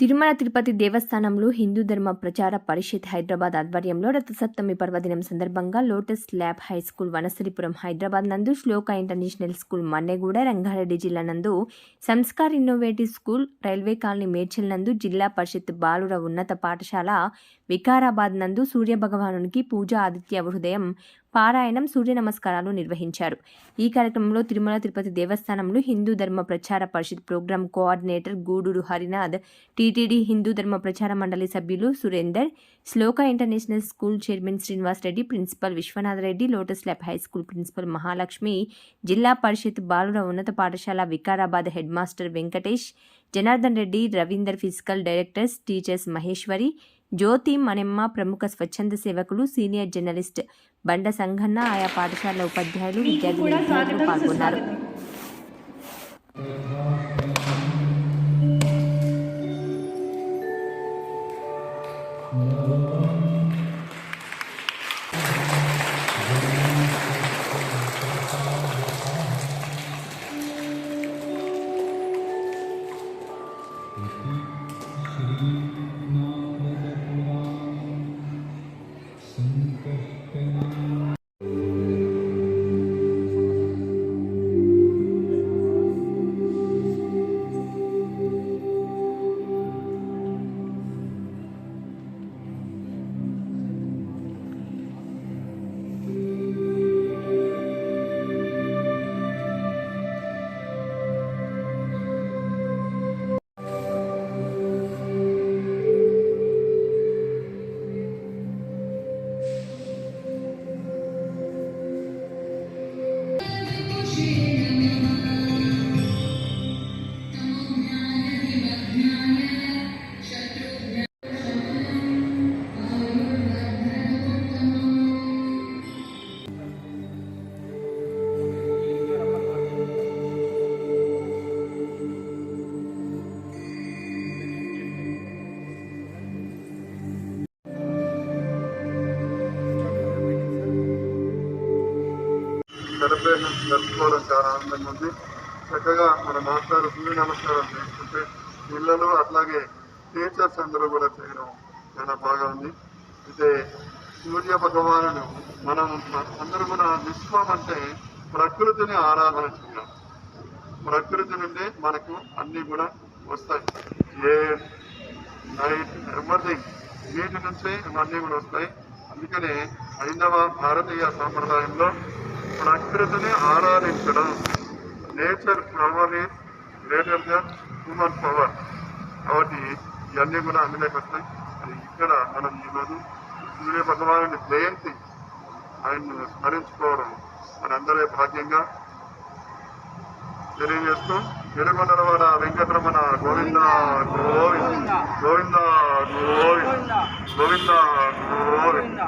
తిరుమల తిరుపతి దేవస్థానంలో హిందూ ధర్మ ప్రచార పరిషత్ హైదరాబాద్ ఆధ్వర్యంలో రథసప్తమి పర్వదినం సందర్భంగా lotus lab high school Vanasaripuram Hyderabad నందు శ్లోక ఇంటర్నేషనల్ స్కూల్ మన్నెగూడ రంగారెడ్డి జిల్లా నందు Sanskar innovative school railway colony Medchal నందు జిల్లా పరిషత్ బాలుర ఉన్నత పాఠశాల వికారాబాద్ నందు సూర్య భగవానునికి పూజ ఆదిత్య హృదయం పారాయణం సూర్య నమస్కారాలు నిర్వహించారు. ఈ కార్యక్రమంలో తిరుమల తిరుపతి దేవస్థానంలో Hindu Dharma Prachara Parishad program coordinator Gudur Harinath TTD Hindu Dharma Prachara Mandali సభ్యులు Surender Shloka international school chairman Srinivas Reddy principal Vishwanath Reddy lotus lab high school principal Mahalakshmi Zilla Parishad బాలుర ఉన్నత పాఠశాల Vikarabad head master Venkatesh Janardhan Reddy Ravinder physical directors teachers Maheshwari Jyothi Manemma ప్రముఖ స్వచ్ఛంద సేవకులు senior journalist బండ సంఘన్న ఆయా పాఠశాల ఉపాధ్యాయులు విద్యార్థులు విద్యార్థులు పాల్గొన్నారు. సెలబ్రేషన్ జరుపుకోవడం చాలా ఆనందంగా ఉంది. చక్కగా మన మాస్టర్ సూర్య నమస్కారం చేసుకుంటే పిల్లలు అట్లాగే టీచర్స్ అందరూ కూడా చేయడం చాలా బాగా ఉంది. అయితే సూర్య భగవానుడు మనం అందరూ కూడా విశ్వం అంటే ప్రకృతిని ఆరాధన చేయాలి. ప్రకృతి నుండి మనకు అన్నీ కూడా వస్తాయి. ఏ నైట్ ఎవ్రీథింగ్ వీటి నుంచే ఇవన్నీ కూడా వస్తాయి. అందుకనే హైందవ భారతీయ సాంప్రదాయంలో ప్రకృతిని ఆరాధించడం. Nature power is greater than human power కాబట్టి ఇవన్నీ కూడా అందులోకి వస్తాయి. అది ఇక్కడ మనం ఈరోజు సూర్య భగవాను జయంతి ఆయన్ని స్మరించుకోవడం మనందరి భాగ్యంగా తెలియజేస్తూ వెలుగొండలవాడ వెంకటరమణ గోవింద గోవింద గోవింద గోవింద గోవింద